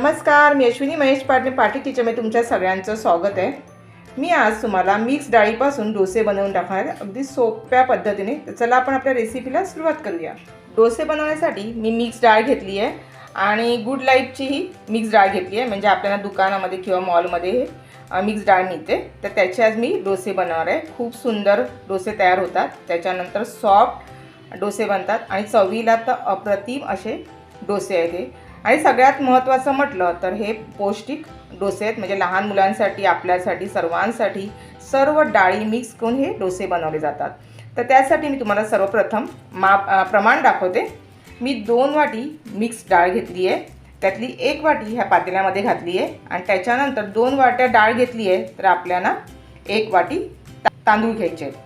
नमस्कार मी अश्विनी महेश पाटणे पाठी टीचरमध्ये तुमच्या सगळ्यांचं स्वागत आहे. मी आज तुम्हाला मिक्स डाळीपासून डोसे बनवून टाकणार आहे. अगदी सोप्या पद्धतीने. तर चला आपण आपल्या रेसिपीला सुरुवात करूया. डोसे बनवण्यासाठी मी मिक्स डाळ घेतली आहे आणि गुड लाईफचीही मिक्स डाळ घेतली आहे. म्हणजे आपल्याला दुकानामध्ये किंवा मॉलमध्ये मिक्स डाळ मिळते. तर त्याचे आज मी डोसे बनवणार आहे. खूप सुंदर डोसे तयार होतात. त्याच्यानंतर सॉफ्ट डोसे बनतात. आणि चवीला तर अप्रतिम असे डोसे आहेत हे. आणि सगळ्यात महत्त्वाचं म्हटलं तर हे पौष्टिक डोसे आहेत. म्हणजे लहान मुलांसाठी आपल्यासाठी सर्वांसाठी सर्व डाळी मिक्स करून हे डोसे बनवले जातात. तर त्यासाठी मी तुम्हाला सर्वप्रथम माप प्रमाण दाखवते. मी दोन वाटी मिक्स डाळ घेतली आहे. त्यातली एक वाटी ह्या पातेल्यामध्ये घातली आहे. आणि त्याच्यानंतर दोन वाट्या डाळ घेतली आहे तर आपल्याला एक वाटी ता- तांदूळ घ्यायचे आहेत.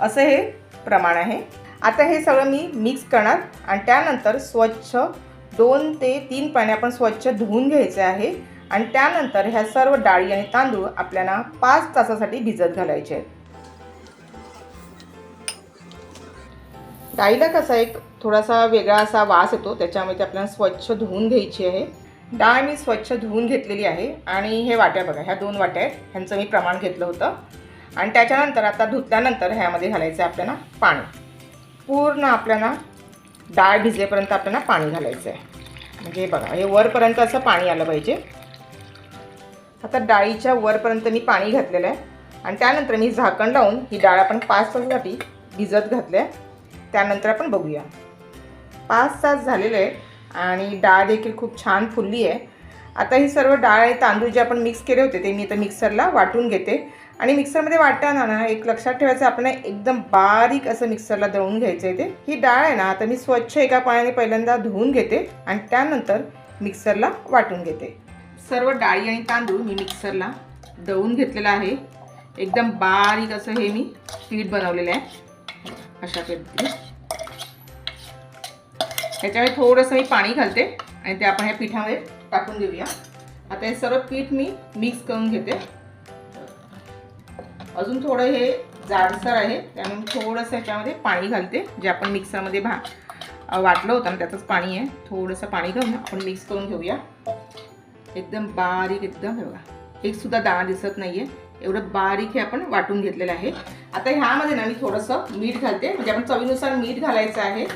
असं हे प्रमाण आहे. आता हे सगळं मी मिक्स करणार आणि त्यानंतर स्वच्छ दोन ते तीन पाणी आपण स्वच्छ धुवून घ्यायचे आहे. आणि त्यानंतर ह्या सर्व डाळी आणि तांदूळ आपल्याला पाच तासासाठी भिजत घालायचे आहेत. डाळीला कसा एक थोडासा वेगळा असा वास येतो त्याच्यामध्ये आपल्याला स्वच्छ धुवून घ्यायची आहे. डाळ मी स्वच्छ धुवून घेतलेली आहे. आणि हे वाट्या बघा ह्या दोन वाट्या आहेत. ह्यांचं मी प्रमाण घेतलं होतं. आणि त्याच्यानंतर आता धुतल्यानंतर ह्यामध्ये घालायचं आहे आपल्याला पाणी. पूर्ण आपल्याला डाळ भिजेपर्यंत आपल्याला पाणी घालायचं आहे म्हणजे हे बघा हे वरपर्यंत असं पाणी आलं पाहिजे. आता डाळीच्या वरपर्यंत मी पाणी घातलेलं आहे. आणि त्यानंतर मी झाकण लावून ही डाळ आपण पाच तासासाठी भिजत घातली आहे. त्यानंतर आपण बघूया. पाच तास झालेले आहेत आणि डाळ देखील खूप छान फुलली आहे. आता ही सर्व डाळ आणि तांदूळ जे आपण मिक्स केले होते ते मी आता मिक्सरला वाटून घेते. आणि मिक्सरमध्ये वाटताना ना एक लक्षात ठेवायचं आपल्याला एकदम बारीक असं मिक्सरला दळून घ्यायचं आहे ते. ही डाळ आहे ना आता मी स्वच्छ एका पाण्याने पहिल्यांदा धुवून घेते आणि त्यानंतर मिक्सरला वाटून घेते. सर्व डाळी आणि तांदूळ मी मिक्सरला दळून घेतलेला आहे. एकदम बारीक असं हे मी पीठ बनवलेलं आहे. अशा पद्धतीने. ह्याच्यामध्ये थोडंसं मी पाणी घालते आणि ते आपण ह्या पिठामध्ये टाकून देऊया. आता हे सर्व पीठ मी मिक्स करून घेते. अजून थोडं हे जाडसर आहे त्यामुळे थोडंसं ह्याच्यामध्ये पाणी घालते जे आपण मिक्सरमध्ये भा वाटलं होतं ना त्याचंच पाणी आहे. थोडंसं पाणी घालून आपण मिक्स करून घेऊया. एकदम बारीक एकदम हे बघा. एक सुद्धा दाणा दिसत नाहीये. एवढं बारीक हे आपण वाटून घेतलेलं आहे. आता ह्यामध्ये ना मी थोडंसं मीठ घालते. म्हणजे आपण चवीनुसार मीठ घालायचं आहे.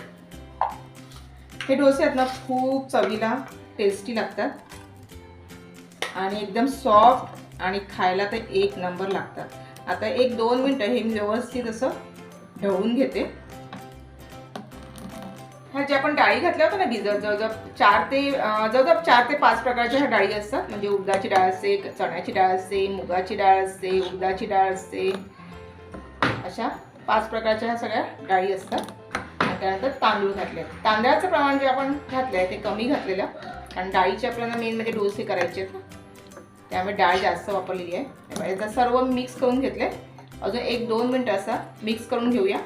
हे डोसे आहेत ना खूप चवीला टेस्टी लागतात. आणि एकदम सॉफ्ट आणि खायला तर एक नंबर लागतात. आता एक दोन मिनटं हे मी व्यवस्थित असं ढवळून घेते. ह्या ज्या आपण डाळी घातल्या होत्या ना भिजत जवळजवळ चार ते जवळजवळ चार ते पाच प्रकारच्या ह्या डाळी असतात. म्हणजे उडदाची डाळ असते चण्याची डाळ असते मुगाची डाळ असते उडदाची डाळ असते. अशा पाच प्रकारच्या ह्या सगळ्या डाळी असतात. त्यानंतर तांदूळ घातले. तांदळाचं प्रमाण जे आपण घातलं आहे ते कमी घातलेलं. कारण डाळीचे आपल्याला मेन म्हणजे डोसे करायचे आहेत ना. त्यामुळे डाळ जास्त वापरलेली आहे. त्यामुळे आता सर्व मिक्स करून घेतले. अजून एक दोन मिनटं असा मिक्स करून घेऊया.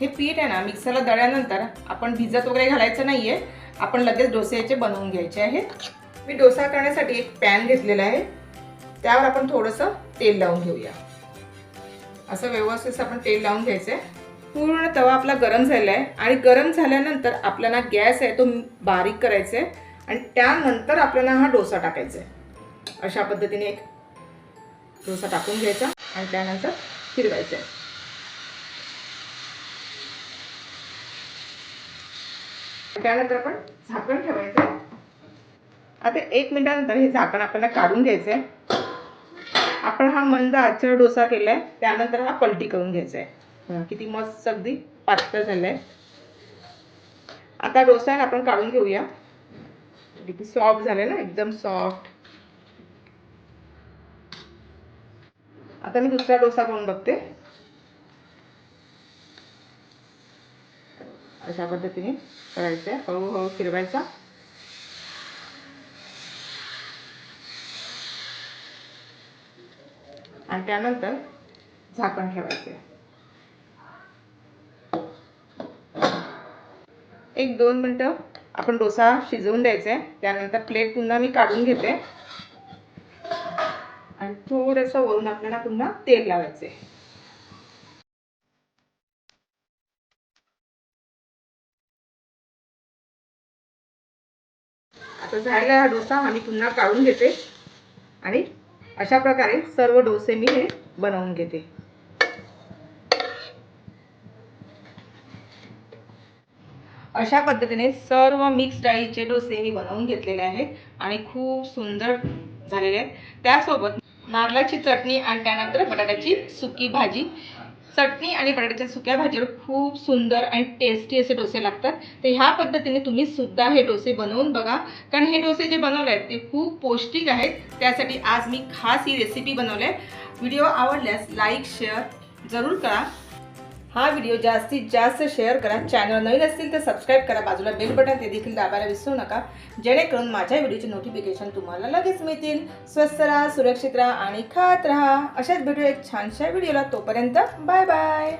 हे पीठ आहे ना मिक्सरला दळल्यानंतर आपण भिजत वगैरे घालायचं नाही आहे आपण लगेच डोसेचे बनवून घ्यायचे आहेत. मी डोसा करण्यासाठी एक पॅन घेतलेला आहे. त्यावर आपण थोडंसं तेल लावून घेऊया. असं व्यवस्थित आपण तेल लावून घ्यायचं आहे पूर्ण तवा आपला गरम झाला आहे. आणि गरम झाल्यानंतर आपल्याला गॅस आहे तो बारीक करायचा आहे आणि त्यानंतर आपल्याला हा डोसा टाकायचा आहे. अशा पद्धतीने एक डोसा टाकून घ्यायचा आणि त्यानंतर फिरवायचा आहे. त्यानंतर आपण झाकण ठेवायचं आहे. आता एक मिनिटानंतर हे झाकण आपल्याला काढून घ्यायचं आहे. आपण हा मंद आचर डोसा केला आहे त्यानंतर हा पलटी करून घ्यायचा आहे. किती मस्त अगदी पातळ झालं आहे आता डोसा आपण काढून घेऊया. किती सॉफ्ट झाले ना एकदम सॉफ्ट आता मी दुसरा डोसा करून बघते. अशा पद्धतीने करायचं आहे हळूहळू फिरवायचा. आणि त्यानंतर झाकण ठेवायचे. एक दोन मिनटं आपण डोसा शिजवून द्यायचा आहे. त्यानंतर प्लेट पुन्हा मी काढून घेते. आणि थोडंसं वरून आपल्याला पुन्हा तेल लावायचे आता झालेला हा डोसा आम्ही पुन्हा काढून घेते. आणि अशा प्रकारे सर्व डोसे मी हे बनवून घेते. अशा पद्धतीने सर्व मिक्स डाळीचे डोसे मी बनवून घेतलेले आहेत आणि खूप सुंदर झालेले आहेत. त्यासोबत नारळाची चटणी आणि त्यानंतर बटाट्याची सुकी भाजी. चटणी आणि बटाट्याच्या सुक्या भाजीवर खूप सुंदर आणि टेस्टी असे डोसे लागतात. तर ह्या पद्धतीने तुम्ही सुद्धा हे डोसे बनवून बघा. कारण हे डोसे जे बनवले आहेत ते खूप पौष्टिक आहेत. त्यासाठी आज मी खास ही रेसिपी बनवली आहे. व्हिडिओ आवडल्यास लाईक शेअर जरूर करा. हा व्हिडिओ जास्तीत जास्त शेअर करा. चॅनल नवीन असतील तर सबस्क्राईब करा. बाजूला बेल बटन ते देखील दाबायला विसरू नका. जेणेकरून माझ्या व्हिडिओचे नोटिफिकेशन तुम्हाला लगेच मिळतील. स्वस्त राहा सुरक्षित राहा आणि खात राहा. अशाच भेटू एक छानशा व्हिडिओला तोपर्यंत बाय बाय